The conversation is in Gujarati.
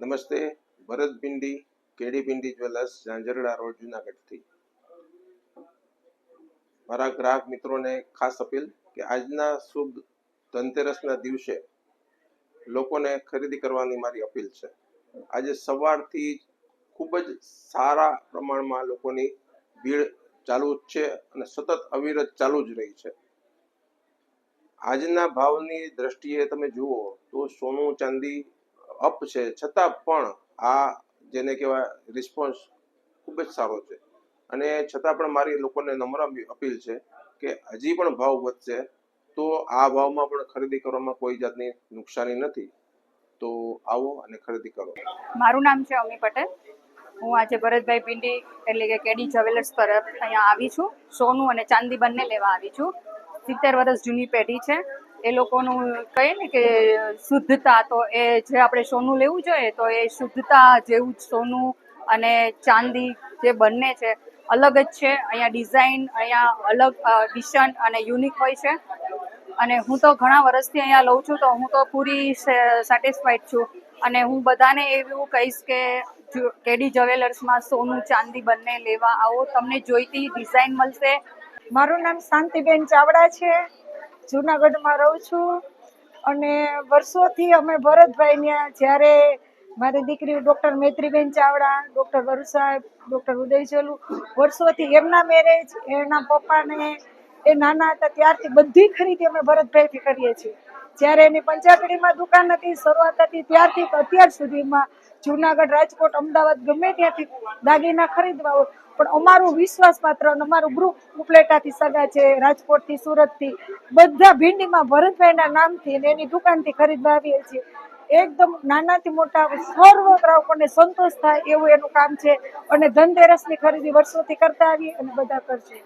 નમસ્તે Bharat Bhindi KD Bhindi jewellers, Zanzarda road, જુનાગઢથી. મારા ગ્રાહક મિત્રોને ખાસ અપીલ કે આજના શુભ ધનતેરસના દિવસે લોકોને ખરીદી કરવાની મારી અપીલ છે. આજે સવારથી ખૂબ જ સારા પ્રમાણમાં લોકોની ભીડ ચાલુ જ છે અને સતત અવિરત ચાલુ જ રહી છે. આજના ભાવની દ્રષ્ટિએ તમે જુઓ તો સોનું, ચાંદી અપ છે, છતાં પણ આ જેને કહેવાય રિસ્પોન્સ ખૂબ જ સારો છે. અને છતાં પણ મારી લોકોને નમ્ર અપીલ છે કે હજી પણ ભાવ વધશે, તો આ ભાવમાં પણ ખરીદી કરવામાં કોઈ જાતની નુકસાની નથી. તો આવો અને ખરીદી કરો. મારું નામ છે અમી પટેલ. હું આજે ભરતભાઈ પિંડી એટલે કે કેડી જ્વેલર્સ પર અહીંયા આવી છું. સોનું અને ચાંદી બંને લેવા આવી છું. સિત્તેર વર્ષ જૂની પેઢી છે. એ લોકોનું કહીએ ને કે શુદ્ધતા તો એ જે આપણે સોનું લેવું જોઈએ તો એ શુદ્ધતા જેવું જ સોનું અને ચાંદી જે બંને છે, અલગ જ છે. અહીંયા ડિઝાઇન, અહીંયા અલગ ડિશન અને યુનિક હોય છે. અને હું તો ઘણા વર્ષથી અહીંયા લઉં છું તો હું તો પૂરી સેટિસ્ફાઈડ છું. અને હું બધાને એવું કહીશ કે કેડી જ્વેલર્સમાં સોનું, ચાંદી બંને લેવા આવો. તમને જોઈતી ડિઝાઇન મળશે. મારું નામ શાંતિબેન ચાવડા છે. જુનાગઢમાં રહું છું. અને વર્ષોથી અમે ભરતભાઈ ત્યાં જ્યારે મારી દીકરી ડૉક્ટર મૈત્રીબેન ચાવડા, ડૉક્ટર વરુ સાહેબ, ડૉક્ટર ઉદય ચલુ વર્ષોથી એમના મેરેજ એના પપ્પાને, એ નાના હતા ત્યારથી બધી ખરીદી અમે ભરતભાઈથી કરીએ છીએ. જ્યારે એની પંચાપીડીમાં દુકાન હતી, શરૂઆત હતી ત્યારથી અત્યાર સુધીમાં જુનાગઢ રાજકોટ, અમદાવાદ ગમે ત્યાંથી દાગીના ખરીદવા હોય, પણ અમારું વિશ્વાસપાત્ર અને અમારું ગ્રુપ ઉપલેટાથી સગા છે, રાજકોટથી, સુરતથી, બધા ભીંડીમાં ભરતભાઈના નામથી અને એની દુકાનથી ખરીદવા આવીએ છીએ. એકદમ નાનાથી મોટા, સર્વ ગ્રાહકોને સંતોષ થાય એવું એનું કામ છે અને ધનતેરસની ખરીદી વર્ષોથી કરતા આવીએ અને બધા કરશે.